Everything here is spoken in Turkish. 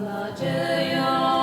sanacıya